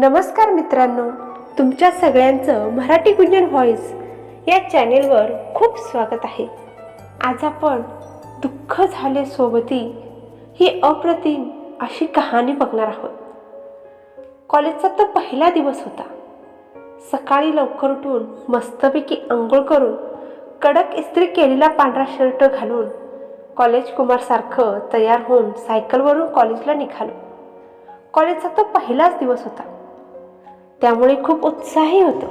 नमस्कार मित्रांनो तुमच्या सगळ्यांचं मराठी गुंजन व्हॉइस या चॅनेलवर खूप स्वागत आहे. आज आपण दुःख झाले सोबती ही अप्रतिम अशी कहाणी बघणार आहोत. कॉलेजचा तर पहिला दिवस होता. सकाळी लवकर उठून मस्तपैकी आंघोळ करून कडक इस्त्री केलेला पांढरा शर्ट घालून कॉलेज कुमारसारखं तयार होऊन सायकलवरून कॉलेजला निघालो. कॉलेजचा तो पहिलाच दिवस होता. त्यामुळे खूप उत्साही होतो.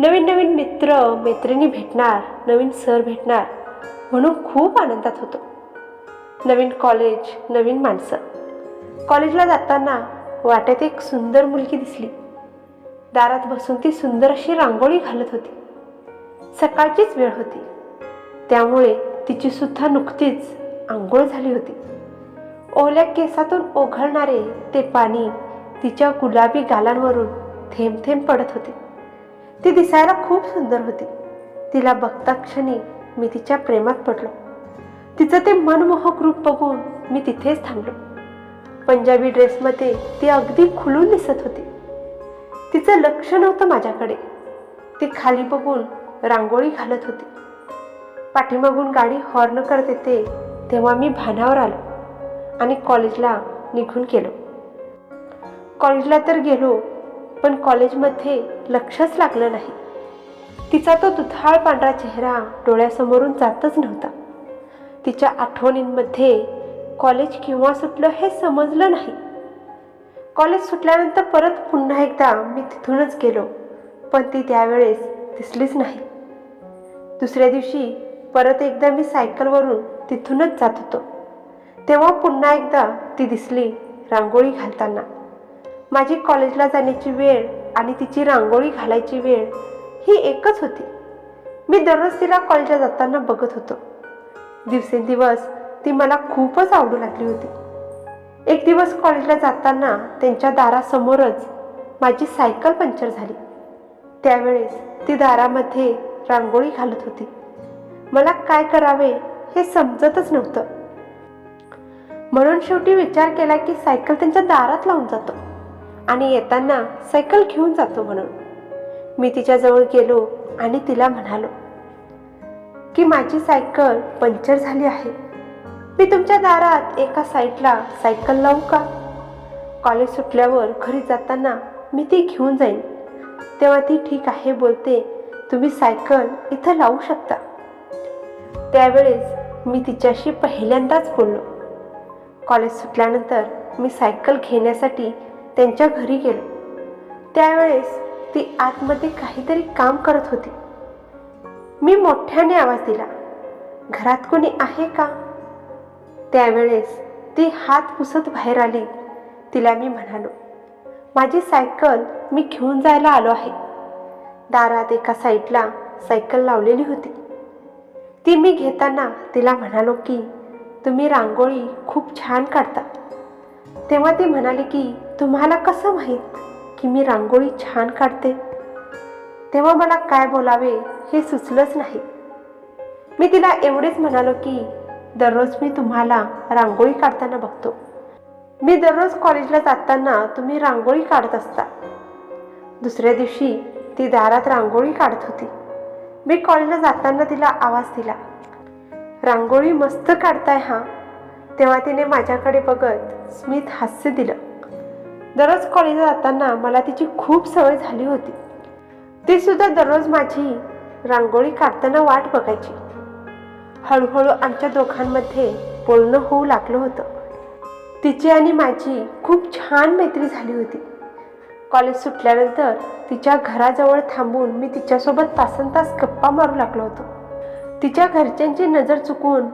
नवीन नवीन मित्र मैत्रिणी भेटणार नवीन सर भेटणार म्हणून खूप आनंदात होतो. नवीन कॉलेज नवीन माणसं. कॉलेजला जाताना वाटेत एक सुंदर मुलगी दिसली. दारात बसून ती सुंदर अशी रांगोळी घालत होती. सकाळचीच वेळ होती. त्यामुळे तिची सुद्धा नुकतीच आंघोळ झाली होती. ओल्या केसातून ओघळणारे ते पाणी तिच्या गुलाबी गालांवरून थेंब थेंब पडत होते. ती दिसायला खूप सुंदर होती. तिला बघता क्षणी मी तिच्या प्रेमात पडलो. तिचं ते मनमोहक रूप बघून मी तिथेच थांबलो. पंजाबी ड्रेसमध्ये ती अगदी खुलून दिसत होती. तिचं लक्ष नव्हतं माझ्याकडे. ती खाली बघून रांगोळी घालत होती. पाठीमागून गाडी हॉर्न करत येते तेव्हा मी भानावर आलो आणि कॉलेजला निघून गेलो. कॉलेजला तर गेलो पण कॉलेजमध्ये लक्षच लागलं नाही. तिचा तो दुधाळ पांढरा चेहरा डोळ्यासमोरून जातच नव्हता. तिच्या आठवणींमध्ये कॉलेज केव्हा सुटलं हे समजलं नाही. कॉलेज सुटल्यानंतर परत पुन्हा एकदा मी तिथूनच गेलो पण ती त्यावेळेस दिसलीच नाही. दुसऱ्या दिवशी परत एकदा मी सायकलवरून तिथूनच जात होतो. तेव्हा पुन्हा एकदा ती दिसली रांगोळी घालताना. माझी कॉलेजला जाण्याची वेळ आणि तिची रांगोळी घालायची वेळ ही एकच होती. मी दररोज तिला कॉलेजला जाताना बघत होतो. दिवसेंदिवस ती मला खूपच आवडू लागली होती. एक दिवस कॉलेजला जाताना त्यांच्या दारासमोरच माझी सायकल पंक्चर झाली. त्यावेळेस ती दारामध्ये रांगोळी घालत होती. मला काय करावे हे समजतच नव्हतं. म्हणून शेवटी विचार केला की सायकल त्यांच्या दारात लावून जातो. आणि येताना सायकल घेऊन जातो म्हणून. मी तिच्याजवळ गेलो आणि तिला म्हणालो की माझी सायकल पंक्चर झाली आहे. मी तुमच्या दारात एका साईडला सायकल लावू का? कॉलेज सुटल्यावर घरी जाताना मी ती घेऊन जाईन. तेव्हा ती ठीक आहे बोलते तुम्ही सायकल इथं लावू शकता. त्यावेळेस मी तिच्याशी पहिल्यांदाच बोललो. कॉलेज सुटल्यानंतर मी सायकल घेण्यासाठी त्यांच्या घरी गेलो. त्यावेळेस ती आतमध्ये काहीतरी काम करत होती. मी मोठ्याने आवाज दिला घरात कोणी आहे का? त्यावेळेस ती हात पुसत बाहेर आली. तिला मी म्हणालो माझी सायकल मी घेऊन जायला आलो आहे. दारात एका साईडला सायकल लावलेली होती. ती मी घेताना तिला म्हणालो की तुम्ही रांगोळी खूप छान काढता. तेव्हा ती म्हणाली की तुम्हाला कसं माहीत की मी रांगोळी छान काढते? तेव्हा मला काय बोलावे हे सुचलंच नाही. मी तिला एवढेच म्हणालो की दररोज मी तुम्हाला रांगोळी काढताना बघतो. मी दररोज कॉलेजला जाताना तुम्ही रांगोळी काढत असता. दुसऱ्या दिवशी ती दारात रांगोळी काढत होती. मी कॉलेजला जाताना तिला आवाज दिला रांगोळी मस्त काढताय हा. तेव्हा तिने माझ्याकडे बघत स्मित हास्य दिलं. दररोज कॉलेजला जाताना मला तिची खूप सवय झाली होती. ती सुद्धा दररोज माझी रांगोळी काढताना वाट बघायची. हळूहळू आमच्या दोघांमध्ये बोलणं होऊ लागलं होतं. तिची आणि माझी खूप छान मैत्री झाली होती. कॉलेज सुटल्यानंतर तिच्या घराजवळ थांबून मी तिच्यासोबत तासन तास गप्पा मारू लागलो होतो. तिच्या घरच्यांची नजर चुकवून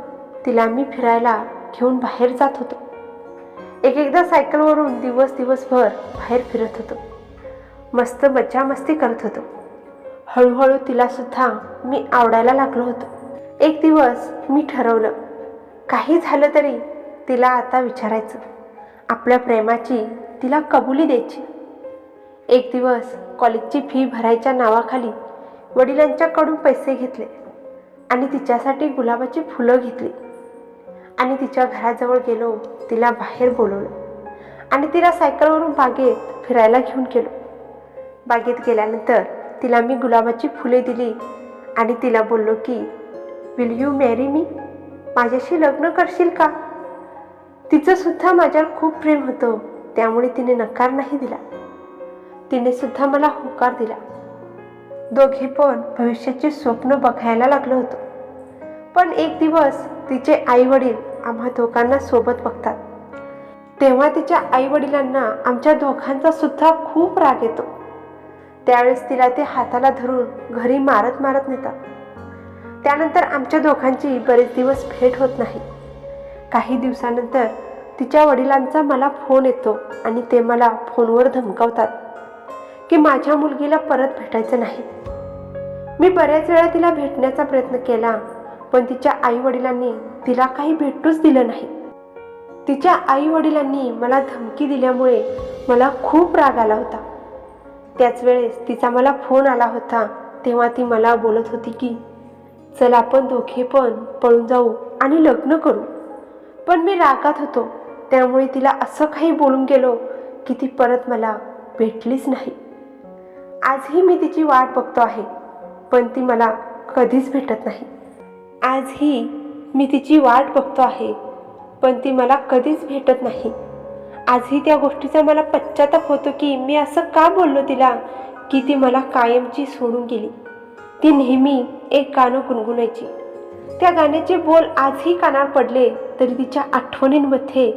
तिला मी फिरायला घेऊन बाहेर जात होतो. एक एकदा सायकलवरून दिवस दिवसभर बाहेर फिरत होतो. मस्त मजामस्ती करत होतो. हळूहळू तिलासुद्धा मी आवडायला लागलो होतो. एक दिवस मी ठरवलं काही झालं तरी तिला आता विचारायचं. आपल्या प्रेमाची तिला कबुली द्यायची. एक दिवस कॉलेजची फी भरायच्या नावाखाली वडिलांच्याकडून पैसे घेतले आणि तिच्यासाठी गुलाबाची फुलं घेतली. आणि तिच्या घराजवळ गेलो तिला बाहेर बोलवलं. आणि तिला सायकलवरून बागेत फिरायला घेऊन गेलो. बागेत गेल्यानंतर तिला मी गुलाबाची फुले दिली आणि तिला बोललो की विल यू मॅरी मी माझ्याशी लग्न करशील का? तिचं सुद्धा माझ्यावर खूप प्रेम होतं त्यामुळे तिने नकार नाही दिला. तिने सुद्धा मला होकार दिला. दोघे पण भविष्याचे स्वप्न बघायला लागलो होतं. पण एक दिवस तिचे आई वडील आम्हा दोघांना सोबत बघतात. तेव्हा तिच्या आई वडिलांना आमच्या दोघांचा सुद्धा खूप राग येतो. त्यावेळेस तिला ते हाताला धरून घरी मारत मारत नेतात. त्यानंतर आमच्या दोघांची बरेच दिवस भेट होत नाही. काही दिवसानंतर तिच्या वडिलांचा मला फोन येतो आणि ते मला फोनवर धमकावतात की माझ्या मुलगीला परत भेटायचं नाही. मी बऱ्याच वेळा तिला भेटण्याचा प्रयत्न केला पण तिच्या आई वडिलांनी तिला काही भेटूच दिलं नाही. तिच्या आई वडिलांनी मला धमकी दिल्यामुळे मला खूप राग आला होता. त्याच वेळेस तिचा मला फोन आला होता तेव्हा ती मला बोलत होती की चल आपण दोघे पण पळून जाऊ आणि लग्न करू. पण मी रागात होतो त्यामुळे तिला असं काही बोलून गेलो की ती परत मला भेटलीच नाही. आजही मी तिची वाट बघतो आहे पण ती मला कधीच भेटत नाही. आजही मी तिची वाट बघतो आहे पण ती मला कधीच भेटत नाही. आजही त्या गोष्टीचा मला पश्चाताप होतो की मी असं का बोललो तिला की ती मला कायमची सोडून गेली. ती नेहमी एक गाणं गुणगुणायची. त्या गाण्याचे बोल आजही कानावर पडले तरी तिच्या आठवणींमध्ये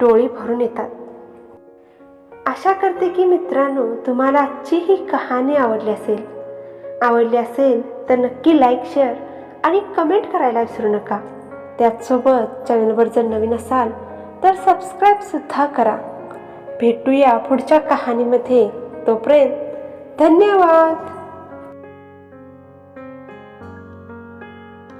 डोळे भरून येतात. आशा करते की मित्रांनो तुम्हाला आजची ही कहाणी आवडली असेल. आवडली असेल तर नक्की लाईक शेअर आणि कमेंट करायला विसरू नका. त्याचसोबत चॅनलवर जर नवीन असाल तर सबस्क्राईबसुद्धा करा. भेटूया पुढच्या कहाणीमध्ये. तोपर्यंत धन्यवाद!